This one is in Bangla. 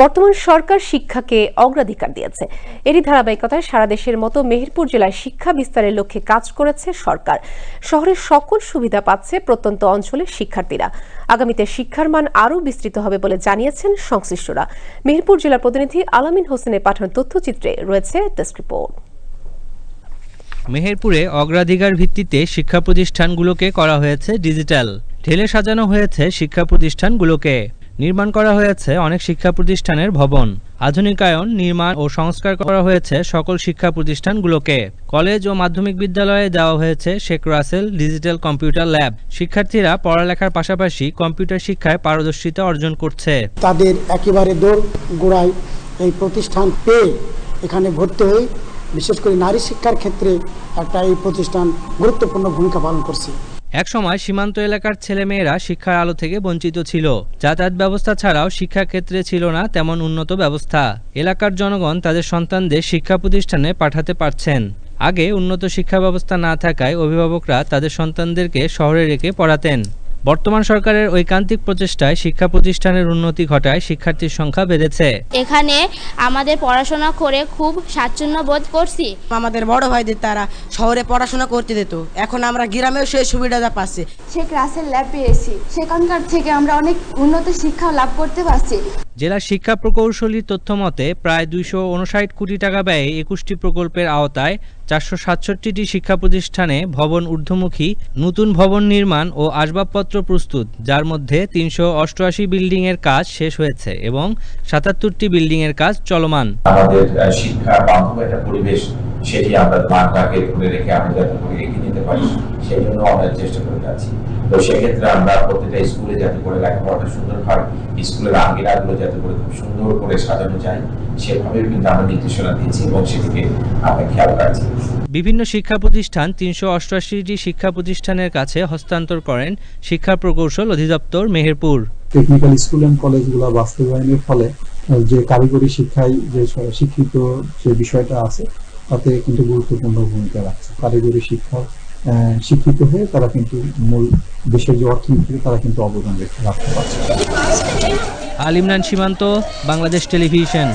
বর্তমান সরকার শিক্ষাকে অগ্রাধিকার দিয়েছে। এরই ধারাবাহিকতায় সারা দেশের মতো মেহেরপুর জেলায় শিক্ষা বিস্তারের লক্ষ্যে কাজ করেছে সরকার। শহরের সকল সুবিধা পাচ্ছে প্রত্যন্ত অঞ্চলের শিক্ষার্থীরা। আগামীতে শিক্ষার মান আরও বিস্তৃত হবে বলে জানিয়েছেন সংশ্লিষ্টরা। মেহেরপুর জেলা প্রতিনিধি আলামিন হোসেনের পাঠানো তথ্যচিত্রে রয়েছে রিপোর্ট। মেহেরপুরে অগ্রাধিকার ভিত্তিতে শিক্ষা প্রতিষ্ঠানগুলোকে করা হয়েছে ডিজিটাল। ঢেলে সাজানো হয়েছে শিক্ষা প্রতিষ্ঠানগুলোকে। নির্মাণ করা হয়েছে অনেক শিক্ষা প্রতিষ্ঠানের ভবন। আধুনিকায়ন, নির্মাণ ও সংস্কার করা হয়েছে সকল শিক্ষা প্রতিষ্ঠানগুলোকে কলেজ ও মাধ্যমিক বিদ্যালয়ে দেওয়া হয়েছে Sheikh Russel digital computer lab. শিক্ষার্থীরা পড়ালেখার পাশাপাশি কম্পিউটার শিক্ষায় পারদর্শিতা অর্জন করছে। তাদের একেবারে দৌড় গোড়ায় এই প্রতিষ্ঠান পেয়ে এখানে ভর্তি হয়ে বিশেষ করে নারী শিক্ষার ক্ষেত্রে একটা এই প্রতিষ্ঠান গুরুত্বপূর্ণ ভূমিকা পালন করছে। একসময় সীমান্ত এলাকার ছেলেমেয়েরা শিক্ষার আলো থেকে বঞ্চিত ছিল। যাতায়াত ব্যবস্থা ছাড়াও শিক্ষাক্ষেত্রে ছিল না তেমন উন্নত ব্যবস্থা। এলাকার জনগণ তাদের সন্তানদের শিক্ষা প্রতিষ্ঠানে পাঠাতে পারছেন। আগে উন্নত শিক্ষা ব্যবস্থা না থাকায় অভিভাবকরা তাদের সন্তানদেরকে শহরে রেখে পড়াতেন। বর্তমান সরকারের ঐকান্তিক প্রচেষ্টায় শিক্ষা প্রতিষ্ঠানের উন্নতি ঘটায় শিক্ষার্থীর সংখ্যা বেড়েছে। এখানে আমাদের পড়াশোনা করে খুব স্বাচ্ছন্দ্য বোধ করছি। আমাদের বড় ভাইদের তারা শহরে পড়াশোনা করতে দিত। এখন আমরা গ্রামেও সেই সুবিধাটা পাচ্ছি। সে ক্লাসের ল্যাব পেয়েছি। সেখানকার থেকে আমরা অনেক উন্নত শিক্ষা লাভ করতে পারছি। জেলা শিক্ষা প্রকৌশলীর তথ্যমতে, প্রায় দুইশো উনষাট কোটি টাকা ব্যয়ে একুশটি প্রকল্পের আওতায় চারশো সাতষট্টিটি শিক্ষা প্রতিষ্ঠানে ভবন ঊর্ধ্বমুখী, নতুন ভবন নির্মাণ ও আসবাবপত্র প্রস্তুত, যার মধ্যে তিনশো অষ্টআশি বিল্ডিংয়ের কাজ শেষ হয়েছে এবং সাতাত্তরটি বিল্ডিংয়ের কাজ চলমান। আমাদের শিক্ষা পরিবেশ সেটি আমরা মানটাকে ধরে রেখে আমরা যাতে করে এগিয়ে নিতে পারি সেই জন্য আমরা চেষ্টা করে যাচ্ছি। তো সেক্ষেত্রে আমরা প্রত্যেকটা স্কুলে যাতে করে লেখাপড়াটা সুন্দর হয় স্কুলের আঙ্গিনাগুলো যাতে করে খুব সুন্দর করে সাজানো যায় সেভাবে কিন্তু আমরা নির্দেশনা দিয়েছি এবং সেটিকে আমরা খেয়াল রাখছি। বিভিন্ন শিক্ষা প্রতিষ্ঠান তিনশো অষ্টআশিটি শিক্ষা প্রতিষ্ঠানের কাছে হস্তান্তর করেন শিক্ষা প্রকৌশল অধিদপ্তর মেহেরপুর। টেকনিক্যাল স্কুল অ্যান্ড কলেজগুলো বাস্তবায়নের ফলে যে কারিগরি শিক্ষায় যে শিক্ষিত যে বিষয়টা আছে তাতে কিন্তু গুরুত্বপূর্ণ ভূমিকা রাখছে। কারিগরি শিক্ষা শিক্ষিত হয়ে তারা কিন্তু মূল দেশের যে অর্থনীতিতে তারা কিন্তু অবদান রেখে রাখতে পারছে। আলিমরান সীমান্ত, বাংলাদেশ টেলিভিশন।